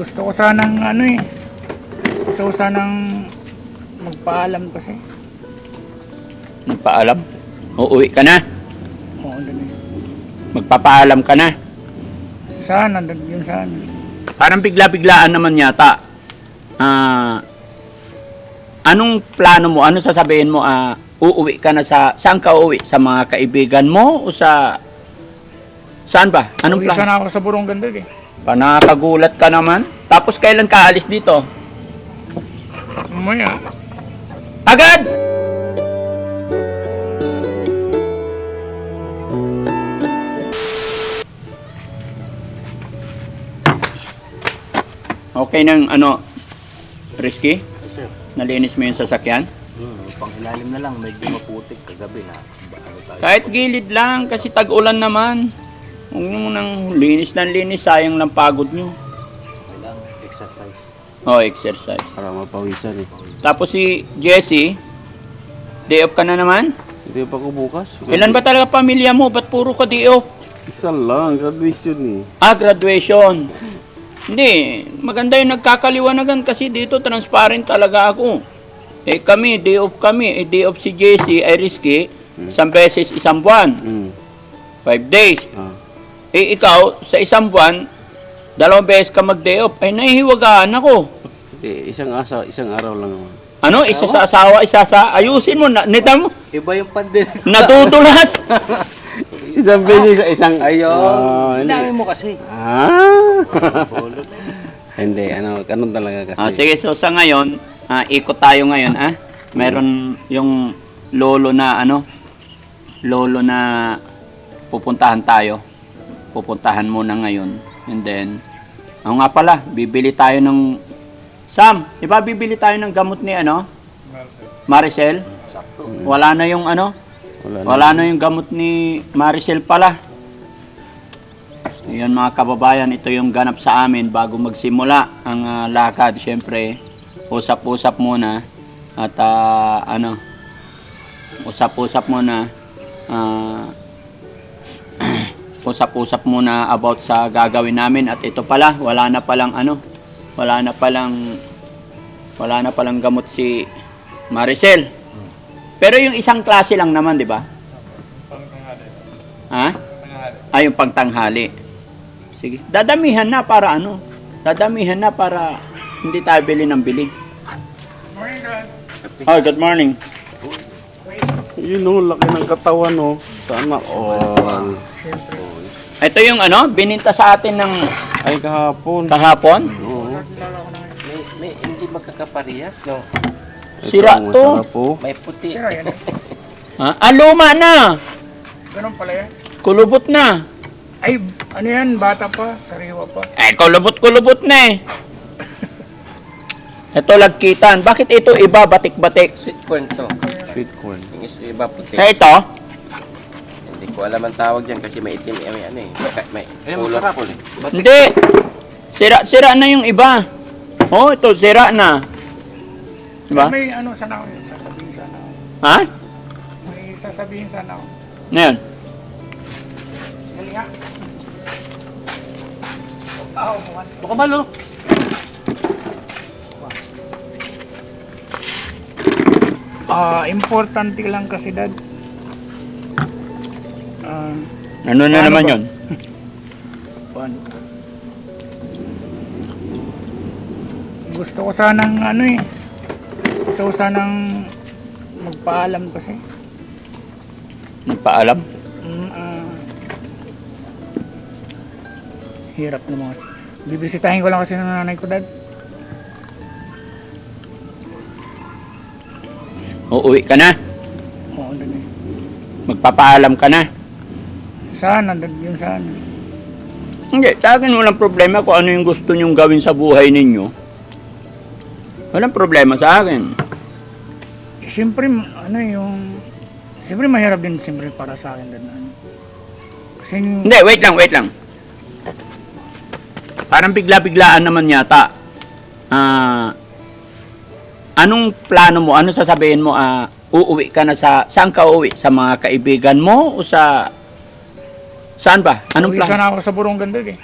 Gusto ko sanang ano eh. Gusto ko sanang magpaalam kasi. Nagpaalam? Uuwi ka na? Oo, ganun. Magpapaalam ka na? Sana, yun sana. Parang bigla-biglaan naman yata. Ah, anong plano mo? Ano sasabihin mo? Ah, uuwi ka na sa... Saan ka uuwi? Sa mga kaibigan mo? O sa... Saan ba? Anong Uwi plano? sana ako sa burong ganda eh. Panakagulat ka naman. Tapos kailan ka alis dito? Mamaya. Agad! Okay nang ano, risky? Sir, Nalinis mo yung sasakyan? hmm, pang ilalim na lang, medyo maputik kagabi na. Ano tayo? Kahit gilid lang, kasi tag-ulan naman. Huwag nyo nang linis ng linis, sayang lang pagod nyo. Kailang exercise. Oh, exercise. Para mapawisan eh. Tapos si Jessie, day off ka na naman? Hindi pa ko bukas. Ilan ba talaga pamilya mo? Ba't puro ka day off? Isa lang, graduation eh. Ah, graduation. Hindi, maganda yung nagkakaliwanagan kasi dito transparent talaga ako. Eh kami, day off kami. Eh day off si JC ay risky. Isang beses, isang buwan. Hmm. Five days. Ah. Eh ikaw, sa isang buwan, dalawang beses ka mag-day off. Ay nahihiwagaan ako. Eh, isang asa, isang araw lang naman. Ano, isa sa asawa, isa sa... Ayusin mo, na, nita mo, Iba yung pandin. natutulas. Isang beses, isang... Ayun. Ah, hindi. Ilalim mo kasi. Ah! hindi, ano, ganun talaga kasi. Ah, sige, so sa ngayon, ah, ikot tayo ngayon, ah. Meron yung lolo na ano, lolo na pupuntahan tayo. Pupuntahan muna ngayon. And then, ako nga pala, bibili tayo ng Sam, di ba bibili tayo ng gamot ni ano? Maricel? Sakto. Wala na yung ano? Wala na. Wala na yung gamot ni Maricel pala. Yan mga kababayan, ito yung ganap sa amin bago magsimula ang ah, lakad. Siyempre, usap-usap muna at ah, ano, usap-usap muna ah, usap-usap muna about sa gagawin namin at ito pala, wala na palang ano, wala na palang wala na palang gamot si Maricel. Pero yung isang klase lang naman, di ba? Ha? Ay, yung pangtanghali. Sige. Dadamihan na para ano? Dadamihan na para hindi tayo bili ng bili. Morning. Oh, good morning. Yun oh, laki ng katawan oh. Sana all. Siyempre. Ito yung ano, bininta sa atin ng Ay, kahapon. kahapon. Oo. May, may hindi magkakaparehas, no? Sira Ito, to. masarap, oh. May puti. Sira yan eh. Ha? Ah, luma na. Ganun pala yan. Kulubot na. Ay, ano yan, bata pa, sariwa pa. Eh, kulubot-kulubot na eh. Ito lagkitan. Bakit ito iba batik-batik? Sweet corn to. Sweet corn. Yung iba puti. Sa ito, Hindi ko alam ang tawag dyan kasi may itim, eh, may ano eh. May, may masarap ulit. hindi. Sira-sira na yung iba. Oh, ito sira na. Diba? May ano sana ako, yun, sasabihin sana ako. Ha? May sasabihin sana ako. Ano yan? Galing nga. Ah, buwan. Baka malo. Ah, importante lang kasi, Dad. Ano na Paano naman ba? yun? Paano? Gusto ko sanang ano eh. Gusto ko sanang magpaalam kasi. Nagpaalam? Mm, ah, hirap naman. Bibisitahin ko lang kasi ng nanay ko, Dad. Uuwi ka na? Oo, Dad. eh. Magpapaalam ka na? Sana, yun sana. Hindi, sa akin walang problema kung ano yung gusto nyong gawin sa buhay ninyo. Walang problema sa akin. Siyempre, ano yung... Siyempre, mahirap din siyempre para sa akin, na Ano. Kasi yung... Hindi, wait lang, wait lang. Parang bigla-biglaan naman yata. Ah, anong plano mo? Ano sasabihin mo? Ah, uuwi ka na sa... Saan ka uuwi? Sa mga kaibigan mo o sa... Saan ba? Anong Uwi plano? sana ako sa burong ganda eh.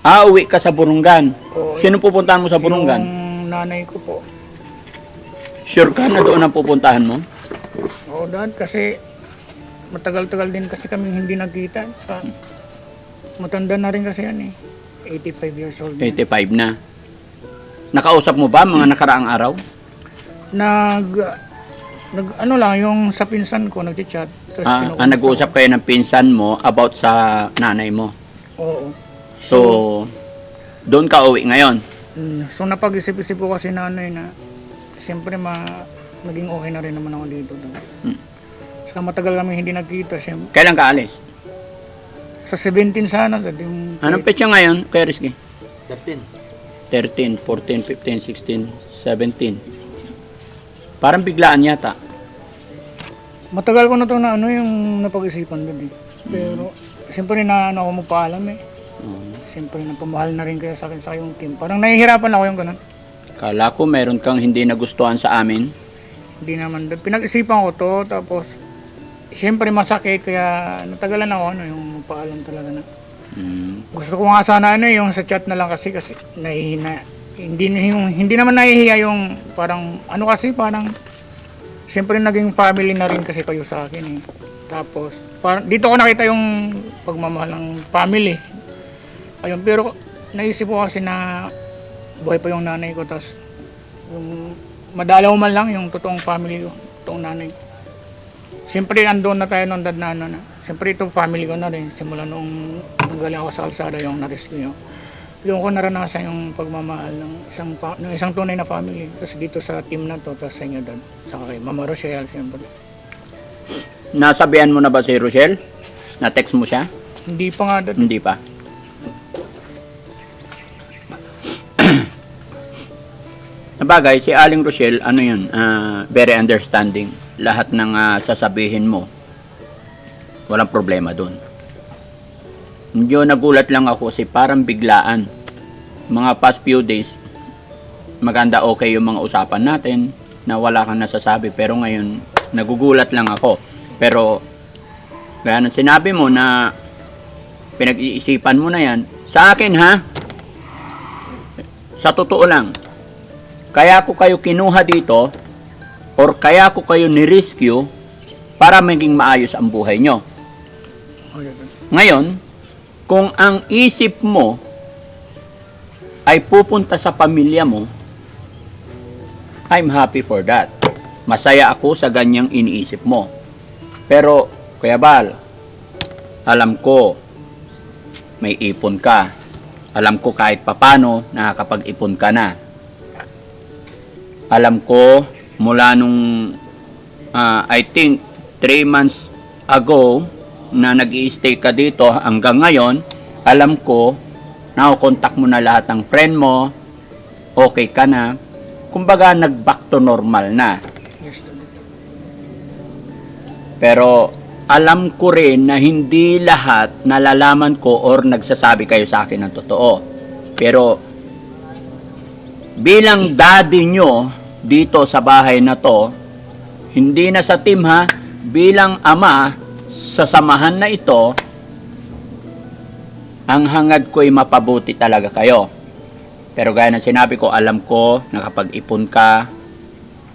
Ah, uwi ka sa Burungan. Oo, Sino pupuntahan mo sa Burungan? Yung nanay ko po. Sure ka na doon ang pupuntahan mo? Oo, dad, kasi matagal-tagal din kasi kami hindi nagkita. Sa, matanda na rin kasi yan eh. 85 years old. na. 85 na. Nakausap mo ba mga nakaraang araw? Nag, nag, ano lang, yung sa pinsan ko, nag-chat. Tapos Ah, ah, nag-uusap kayo ng pinsan mo about sa nanay mo. Oo. So, doon ka uwi ngayon. Mm, so napag-isip-isip ko kasi nanay na siyempre ma naging okay na rin naman ako dito. Mm. Saka matagal kami hindi nagkita. Siyempre, Kailan ka alis? sa 17 sana. dad, Yung, Anong petsa ngayon, Kuya Rizky? 13. 13, 14, 15, 16, 17. Parang biglaan yata. Matagal ko na to na ano yung napag-isipan doon eh. Pero siyempre na ano ako magpaalam eh. Oo. Siyempre napamahal na rin kaya sa akin sa yung team. Parang nahihirapan ako yung ganun. Kala ko meron kang hindi nagustuhan sa amin. Hindi naman. Pinag-isipan ko to tapos siyempre masakit kaya natagalan ako ano yung magpaalam talaga na. Mm. Gusto ko nga sana ano yung sa chat na lang kasi kasi nahihina. Hindi yung hindi naman nahihiya yung parang ano kasi parang siyempre naging family na rin kasi kayo sa akin eh. Tapos parang dito ko nakita yung pagmamahal ng family. Ayun pero naisip ko kasi na buhay pa yung nanay ko tapos yung madalaw man lang yung totoong family ko, totoong nanay ko. Siyempre andun na tayo nung dad na ano na. Siyempre itong family ko na rin. Simula nung nanggaling ako sa kalsada yung na-rescue. Yung ko naranasan yung pagmamahal ng isang, ng isang tunay na family. Tapos dito sa team na to, tapos sa inyo dad. Sa kay Mama Rochelle, siyempre. Nasabihan mo na ba si Rochelle? Na-text mo siya? Hindi pa nga dad. Hindi pa. Nabagay, si Aling Rochelle, ano yun, ah, very understanding. Lahat ng ah, sasabihin mo, walang problema dun. Medyo nagulat lang ako kasi parang biglaan. Mga past few days, maganda okay yung mga usapan natin na wala kang nasasabi. Pero ngayon, nagugulat lang ako. Pero, kaya nang sinabi mo na pinag-iisipan mo na yan, sa akin ha, sa totoo lang, kaya ko kayo kinuha dito or kaya ko kayo ni-rescue para maging maayos ang buhay nyo. Ngayon, kung ang isip mo ay pupunta sa pamilya mo, I'm happy for that. Masaya ako sa ganyang iniisip mo. Pero, Kuya Bal, alam ko, may ipon ka. Alam ko kahit papano, nakakapag-ipon ka na. Alam ko, mula nung, ah, I think, 3 months ago, na nag stay ka dito hanggang ngayon, alam ko, nakokontak mo na lahat ng friend mo, okay ka na, kumbaga nag-back to normal na. Pero alam ko rin na hindi lahat nalalaman ko or nagsasabi kayo sa akin ng totoo. Pero bilang daddy nyo dito sa bahay na to, hindi na sa team ha, bilang ama sa samahan na ito, ang hangad ko'y mapabuti talaga kayo. Pero gaya ng sinabi ko, alam ko, nakapag-ipon ka,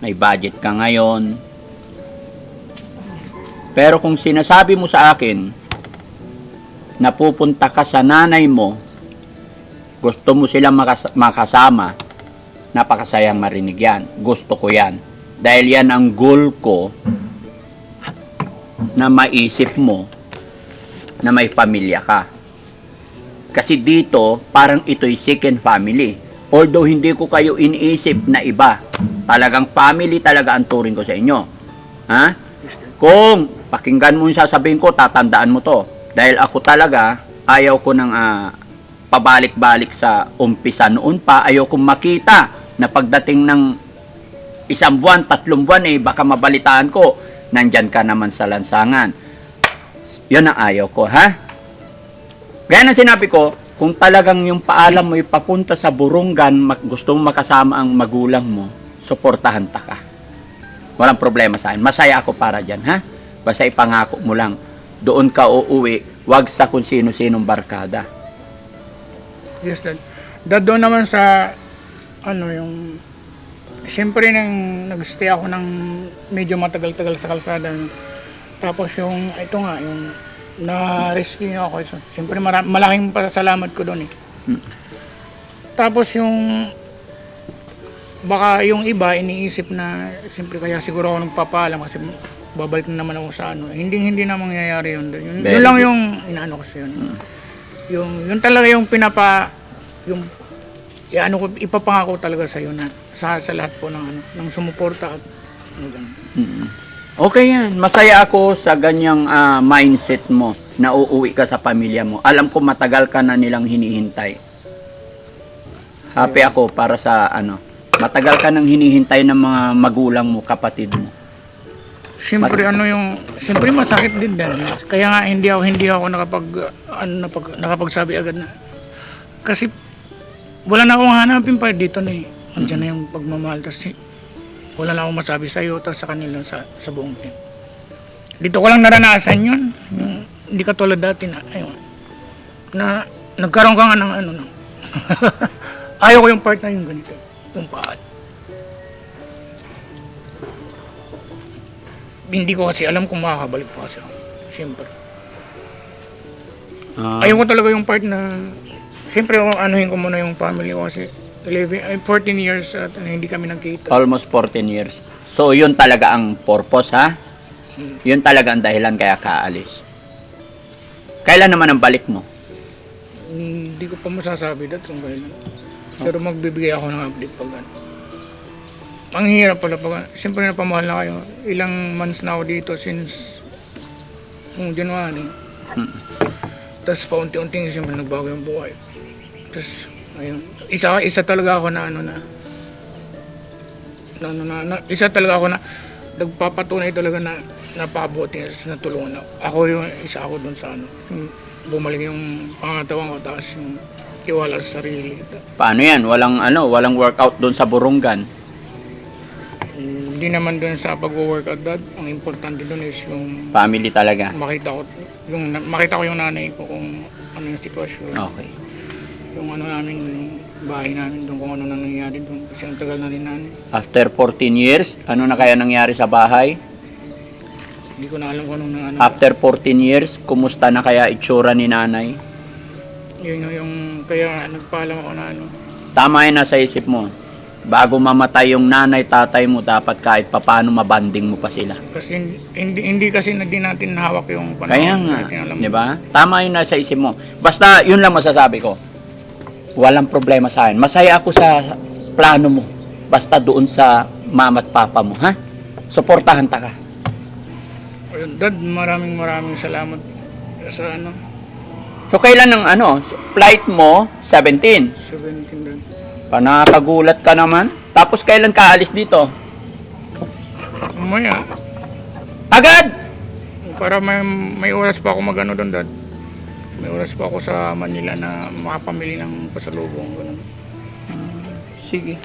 may budget ka ngayon, pero kung sinasabi mo sa akin na pupunta ka sa nanay mo, gusto mo silang makas- makasama, napakasayang marinig yan. Gusto ko yan. Dahil yan ang goal ko na maisip mo na may pamilya ka. Kasi dito, parang ito'y second family. Although hindi ko kayo iniisip na iba. Talagang family talaga ang turing ko sa inyo. Ha? Kung pakinggan mo yung sasabihin ko, tatandaan mo to. Dahil ako talaga, ayaw ko nang ah, pabalik-balik sa umpisa noon pa. Ayaw kong makita na pagdating ng isang buwan, tatlong buwan, eh, baka mabalitaan ko, nandyan ka naman sa lansangan. Yun ang ayaw ko, ha? Gaya ng sinabi ko, kung talagang yung paalam mo ay papunta sa burunggan, gusto mo makasama ang magulang mo, suportahan ta ka. Walang problema sa akin. Masaya ako para dyan, ha? Basta ipangako mo lang, doon ka uuwi, wag sa kung sino-sinong barkada. Yes, dad. Dad, doon naman sa, ano, yung, siyempre nang nag-stay ako ng medyo matagal-tagal sa kalsada. Tapos yung, ito nga, yung na-rescue niyo ako. So, siyempre mara- malaking pasalamat ko doon eh. Tapos yung, baka yung iba iniisip na, siyempre kaya siguro ako nagpapaalam kasi babalik na naman ako sa ano. Hindi, hindi na mangyayari yun. Yun, yun lang yung, inaano kasi yun. Yung, yun talaga yung pinapa, yung, ya, ano ko, ipapangako talaga sa na sa, sa lahat po ng, ano, ng sumuporta at, ano, ganun. Okay yan. Masaya ako sa ganyang ah, mindset mo na uuwi ka sa pamilya mo. Alam ko matagal ka na nilang hinihintay. Happy ako para sa ano. Matagal ka nang hinihintay ng mga magulang mo, kapatid mo. Siyempre ano yung siyempre masakit din din. Kaya nga hindi ako hindi ako nakapag ano napag, nakapagsabi agad na kasi wala na akong hanapin pa dito na eh. Andiyan na yung pagmamahal tas eh, wala na akong masabi sa iyo tas sa kanila sa sa buong team. Dito ko lang naranasan yun. Yung, hindi ka tulad dati na ayun. Na nagkaroon ka nga ng ano no. Ayaw ko yung part na yung ganito. Yung paal. Hindi ko kasi alam kung makakabalik pa kasi ako. Siyempre. Ah, Ayaw ko talaga yung part na Siyempre, anuhin ko muna yung family ko kasi 11, ay, 14 years at ano, hindi kami nagkita. almost 14 years. So, yun talaga ang purpose, ha? Yun talaga ang dahilan kaya kaalis. Kailan naman ang balik mo? Hindi ko pa masasabi dat kung kailan. Pero magbibigay ako ng update pag ano. Ang hirap pala pag Siyempre napamahal na kayo. Ilang months na ako dito since kung January. Tapos paunti-unti siyempre nagbago yung buhay. Tapos, ayun. Isa, isa talaga ako na ano na, na, ano, na, na isa talaga ako na nagpapatunay talaga na napabuti na tulungan ako. Ako yung isa ako dun sa ano. Yung bumalik yung pangatawang ko tapos yung tiwala sa sarili. Paano yan? Walang ano, walang workout doon sa Burungan. Hindi naman dun sa pag-workout dad. Ang importante dun is yung Family talaga. makita ko yung makita ko yung nanay ko kung ano yung sitwasyon. Okay. Yung ano namin, yung bahay namin doon kung ano na nangyayari doon. Kasi ang tagal na rin nanay. After 14 years, ano na kaya nangyari sa bahay? Hindi ko na alam kung ano na ano. After 14 years, kumusta na kaya itsura ni nanay? Yun yung, yung kaya nagpaalam ako na ano. Tama yun nasa isip mo. Bago mamatay yung nanay, tatay mo, dapat kahit papano mabanding mo pa sila. Kasi hindi, hindi kasi na din natin hawak yung panahon. Kaya nga, natin alam. di ba? Tama yun nasa isip mo. Basta, yun lang masasabi ko. Walang problema sa akin. Masaya ako sa plano mo. Basta doon sa mama at papa mo, ha? Suportahan ta ka. Ayun, Dad, maraming maraming salamat sa ano, So, kailan ang ano, flight mo, 17. 17 Dad. Pa nakakagulat ka naman. Tapos kailan ka alis dito? Mamaya, Agad! para may, may oras pa ako magano doon, Dad. May oras pa ako sa Manila na makapamili ng pasalubong. Ganun. Sige.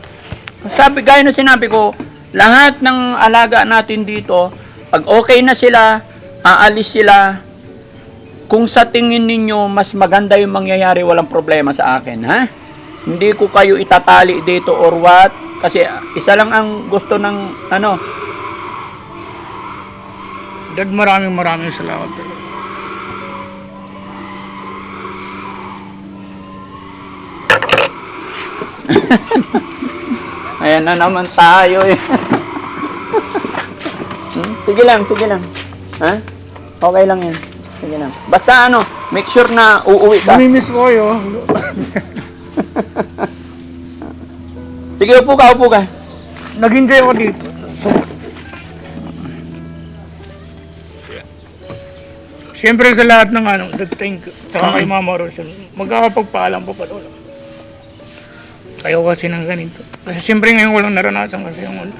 Sabi, gaya na sinabi ko, lahat ng alaga natin dito, pag okay na sila, aalis sila, kung sa tingin ninyo mas maganda yung mangyayari, walang problema sa akin, ha? Hindi ko kayo itatali dito or what, kasi isa lang ang gusto ng, ano, Dad, maraming maraming salamat. ayan na naman tayo eh. Hmm, sige lang, sige lang. Ha? Okay lang yan. Sige lang. Basta ano, make sure na uuwi ka. Namimiss ko kayo. Sige, upo ka, upo ka. Nag-enjoy ako dito. So, Siyempre sa lahat ng ano, thank you. Saka kay Mama Rosel. Magkakapagpaalam pa pala. Ayaw kasi ng ganito. Kasi siyempre ngayon walang naranasan kasi yung wala.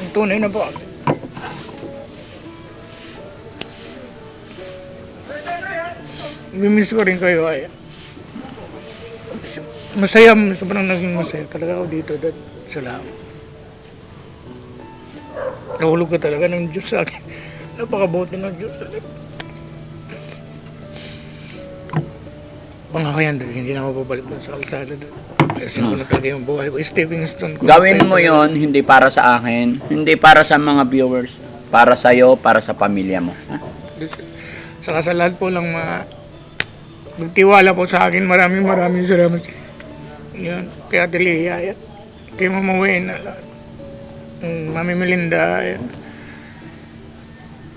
Yung tunay na ba? Mimiss ko rin kayo ay. Masaya, sobrang naging masaya talaga ako dito. Dad. Salamat. Nahulog ka talaga ng Diyos sa akin. Napakabuti ng Diyos talaga. Baka yan doon, hindi na ako babalik doon sa kalsada doon. Kasi ko na talaga yung buhay ko. Stepping stone ko. Gawin mo yon hindi para sa akin, hindi para sa mga viewers, para sa iyo, para sa pamilya mo. ha? Saka sa lahat po lang mga nagtiwala po sa akin. Maraming maraming salamat. Yan. Kaya Delia, yan. Kay Mama Wena, lahat. Mami Melinda.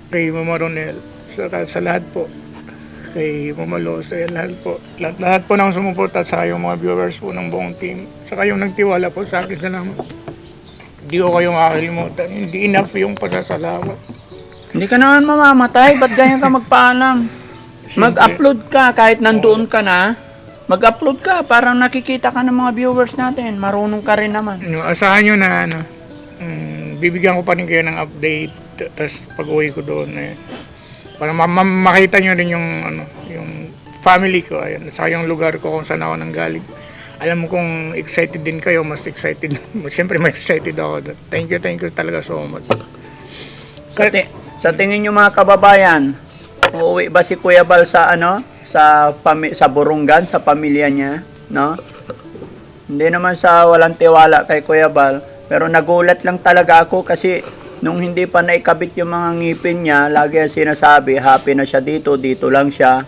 Kay Mama Ronel. Saka sa lahat po. Kay Mama Los, yan lahat po. Lahat, lahat po nang sumuporta sa yung mga viewers po ng buong team. Saka yung nagtiwala po sa akin, salamat. Hindi ko kayo makakalimutan. Hindi enough yung pasasalamat. Hindi ka naman mamamatay, ba't ganyan ka magpaalam? Mag-upload ka kahit nandoon ka na. Mag-upload ka para nakikita ka ng mga viewers natin. Marunong ka rin naman. Ano, asahan nyo na ano, mm, bibigyan ko pa rin kayo ng update tapos pag uwi ko doon eh, para ma- ma- makita nyo rin yung ano, yung family ko ayun, saka yung lugar ko kung saan ako nanggaling. Alam mo kung excited din kayo, mas excited. Siyempre mas excited ako doon. Thank you, thank you talaga so much. Sa, ti- sa tingin nyo mga kababayan, uuwi ba si Kuya Bal sa ano? Sa pami- sa Burungan, sa pamilya niya, no? Hindi naman sa walang tiwala kay Kuya Bal, pero nagulat lang talaga ako kasi nung hindi pa naikabit yung mga ngipin niya, lagi ang sinasabi, happy na siya dito, dito lang siya.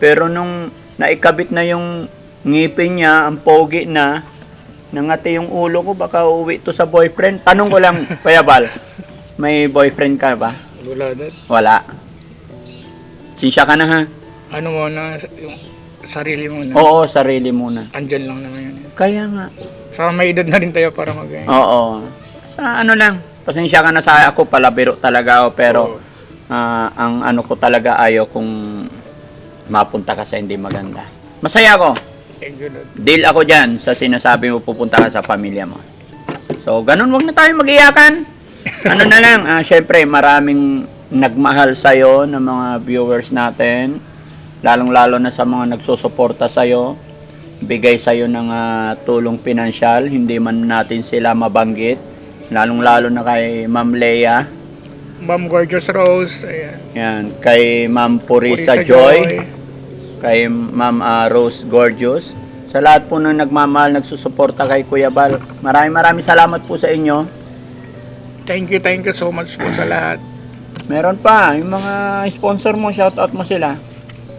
Pero nung naikabit na yung ngipin niya, ang pogi na, nangati yung ulo ko, baka uuwi to sa boyfriend. Tanong ko lang, Kuya Bal, may boyfriend ka ba? Wala that. Wala. Sinsya ka na ha? Ano mo na, yung sarili mo na. Oo, sarili muna. Andyan lang naman yun. Kaya nga. Saka may edad na rin tayo para mag Oo. Sa ano lang, pasensya ka na sa ako, palabiro talaga ako, pero ah, ang ano ko talaga ayaw kung mapunta ka sa hindi maganda. Masaya ako. Deal ako dyan sa sinasabi mo pupunta ka sa pamilya mo. So, ganun, wag na tayo mag-iyakan. Ano na lang, ah, syempre, maraming nagmahal sa'yo ng mga viewers natin. Lalong-lalo na sa mga nagsusuporta sa'yo. Bigay sa'yo ng ah, tulong pinansyal. Hindi man natin sila mabanggit. Lalong-lalo na kay Ma'am Leia. Ma'am Gorgeous Rose, ayan. Yan, kay Ma'am Purisa, Purisa Joy. Kay Ma'am ah, Rose Gorgeous. Sa lahat po nang nagmamahal, nagsusuporta kay Kuya Bal. Maraming maraming salamat po sa inyo. Thank you, thank you so much po sa lahat. Meron pa, yung mga sponsor mo, shoutout mo sila.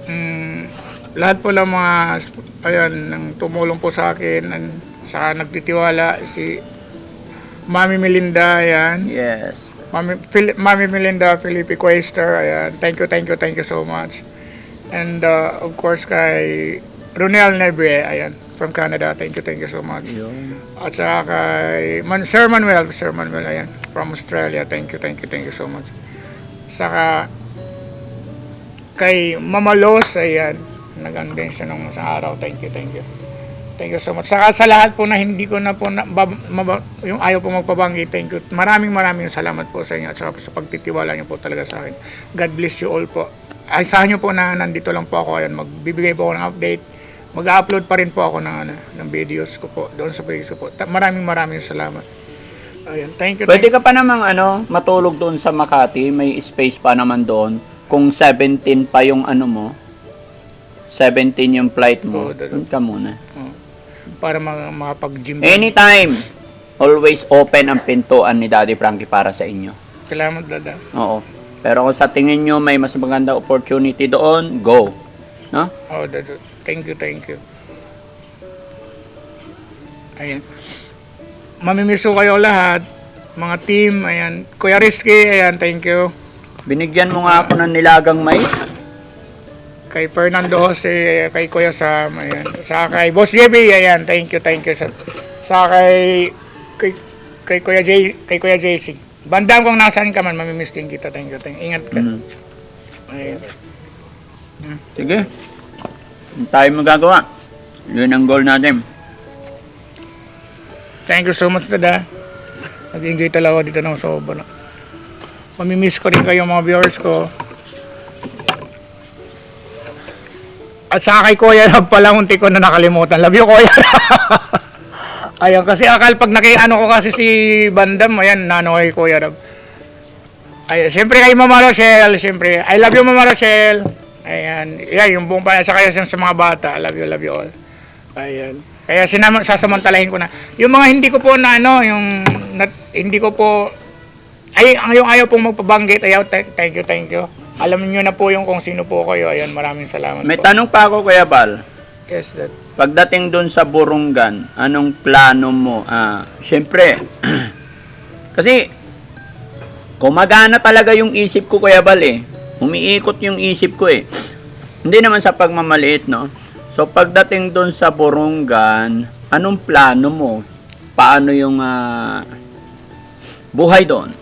Mm, lahat po lang mga ayan nang tumulong po sa akin sa nagtitiwala si Mami Melinda ayan. Yes. Mami, Phil- Mami Melinda Felipe Quaster ayan. Thank you thank you thank you so much. And uh, of course kay Ronel Nebre ayan from Canada. Thank you thank you so much. At saka kay Man, Sir Manuel Sir Manuel ayan from Australia. Thank you thank you thank you so much. Saka kay Mama Los, ayan, nag-unbench siya nung sa araw. Thank you, thank you. Thank you so much. Saka sa lahat po na hindi ko na po, na, bab, maba- yung ayaw po magpabanggit, thank you. Maraming maraming salamat po sa inyo at saka sa pagtitiwala niyo po talaga sa akin. God bless you all po. Asahan niyo po na nandito lang po ako. Ayan, magbibigay po ako ng update. Mag-upload pa rin po ako ng, ano, ng videos ko po doon sa page ko po. Maraming maraming salamat. Ayan, thank you. Pwede thank ka pa namang ano, matulog doon sa Makati, may space pa naman doon. Kung 17 pa yung ano mo, 17 yung flight mo, dalawa. doon ka muna. Oh, para ma- makapag-gym. Anytime, always open ang pintuan ni Daddy Frankie para sa inyo. Salamat, Dada. Oo. Pero kung sa tingin nyo may mas maganda opportunity doon, go. No? Oh, that, thank you, thank you. Ayan. Mamimiss ko kayo lahat. Mga team, ayan. Kuya Rizky, ayan, thank you. Binigyan mo nga ako ng nilagang mais. Kay Fernando Jose, kay Kuya Sam, ayan. Sa kay Boss JB, ayan, thank you, thank you. Sa, sa kay, kay, kay Kuya J, kay Kuya JC. Bandam kung nasaan ka man, mamimiss din kita. Thank you, thank you. Ingat ka. Mhm. Ayan. Sige. Hindi tayo magagawa. Yun ang goal natin. Thank you so much, Dada. Nag-enjoy talaga dito ng sobra. Mamimiss ko rin kayo mga viewers ko. At saka kay Kuya Rab pala, unti ko na nakalimutan. Love you, Kuya. Ayun, kasi akal pag nakiano ko kasi si Bandam, ayan, nano kay Kuya Rab. Ay, siyempre kay Mama Rochelle, siyempre. I love you, Mama Rochelle. Ayan. Yeah, yung buong pamilya. Saka yung sa mga bata. Love you, love you all. Ayan. Kaya sinama, sasamantalahin ko na. Yung mga hindi ko po na ano, yung nat- hindi ko po ay ang yung ayaw pong magpabanggit, ayaw thank thank you, thank you. Alam niyo na po yung kung sino po kayo. Ayan, maraming salamat May po. tanong pa ako, Kuya Bal. Yes, that. Pagdating doon sa Burungan, anong plano mo? Ah, syempre, kasi kumagana talaga yung isip ko, Kuya Bal eh. Umiikot yung isip ko eh. Hindi naman sa pagmamaliit, no? So, pagdating doon sa Burungan, anong plano mo? Paano yung ah, buhay doon?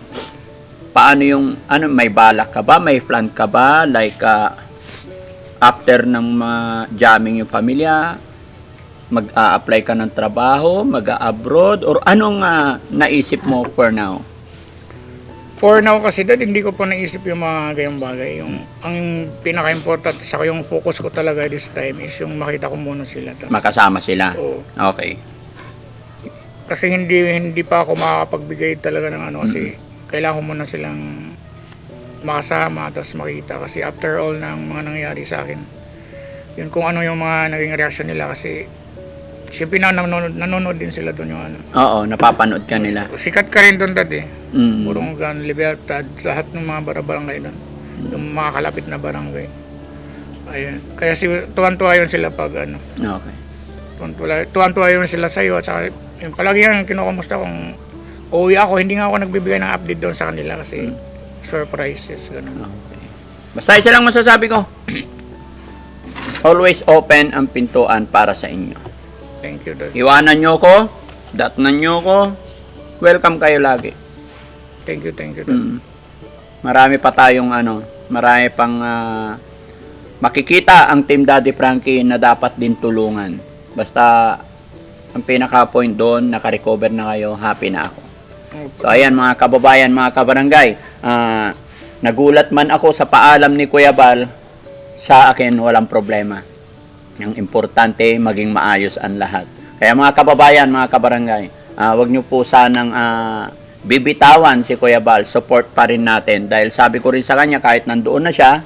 Paano yung, ano, may balak ka ba? May plan ka ba? Like, ah, after ng mga jamming yung pamilya, mag-a-apply ka ng trabaho, mag-a-abroad, or anong ah, naisip mo for now? For now kasi dad, hindi ko pa naisip yung mga gayong bagay. Yung, ang pinaka-important sa yung focus ko talaga this time is yung makita ko muna sila. Tas, Makasama sila. Oo. Okay. kasi hindi hindi pa ako makakapagbigay talaga ng ano kasi kailangan ko muna silang makasama tapos makita. Kasi after all ng mga nangyayari sa akin yun kung ano yung mga naging reaction nila. Kasi siyempre na nanonood, nanonood din sila doon yung ano. Oo, napapanood ka nila. sikat ka rin doon dad eh. Mm. Burungan, Libertad, lahat ng mga bara-barangay doon yung mga kalapit na barangay. Ayun. Kaya si tuwan-tuwa yun sila pag ano. Okay. tuwan-tuwa yun sila sa iyo at saka yung palagi yan kinukumusta kung uuwi ako hindi nga ako nagbibigay ng update doon sa kanila kasi surprises ganun. okay. Basta isa lang masasabi ko. Always open ang pintuan para sa inyo. Thank you dad. Iwanan nyo ko, datnan nyo ko, welcome kayo lagi. Thank you, thank you dad. Mm. Marami pa tayong ano, marami pang ah, makikita ang Team Daddy Frankie na dapat din tulungan. Basta ang pinaka point doon, naka-recover na kayo, happy na ako. So ayan mga kababayan, mga kabarangay, ah, nagulat man ako sa paalam ni Kuya Bal, sa akin walang problema. Ang importante, maging maayos ang lahat. Kaya mga kababayan, mga kabarangay, ah, wag niyo po sanang ah, bibitawan si Kuya Bal. Support pa rin natin. Dahil sabi ko rin sa kanya, kahit nandoon na siya,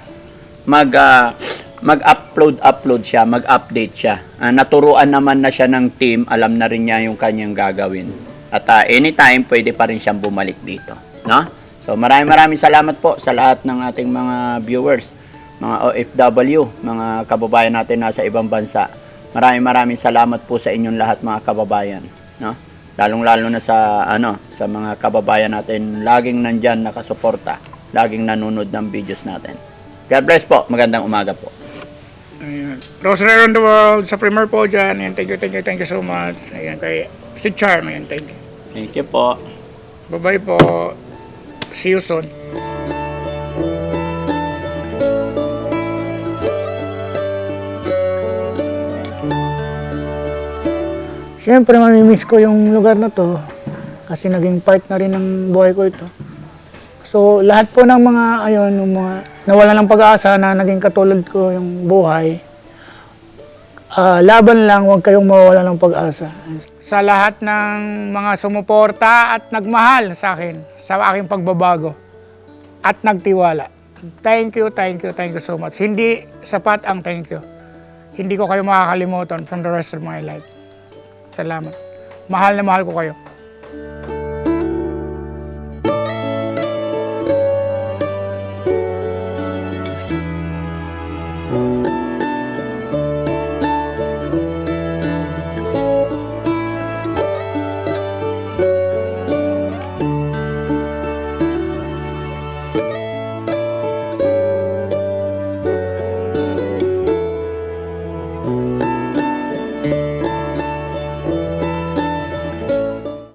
mag, ah, mag-upload, upload siya, mag-update siya. Ah, naturuan naman na siya ng team, alam na rin niya yung kanyang gagawin. At ah, anytime, pwede pa rin siyang bumalik dito. No? So maraming maraming salamat po sa lahat ng ating mga viewers, mga OFW, mga kababayan natin nasa ibang bansa. Maraming maraming salamat po sa inyong lahat mga kababayan, no? Lalong-lalo na sa ano, sa mga kababayan natin laging nandyan nakasuporta, laging nanonood ng videos natin. God bless po. Magandang umaga po. Ayan. Rosary around the world sa premier po dyan. Ayan, thank you, thank you, thank you so much. Ayan, kay si Charm. Ayan, thank you. Thank you po. Bye-bye po. See you soon. Siyempre, mamimiss ko yung lugar na to kasi naging part na rin ng buhay ko ito. So, lahat po ng mga, ayun, yung mga nawala ng pag-asa na naging katulad ko yung buhay, ah, laban lang, huwag kayong mawala ng pag-asa. Sa lahat ng mga sumuporta at nagmahal sa akin, sa aking pagbabago, at nagtiwala. Thank you, thank you, thank you so much. Hindi sapat ang thank you. Hindi ko kayo makakalimutan from the rest of my life. Salamat. Mahal na mahal ko kayo.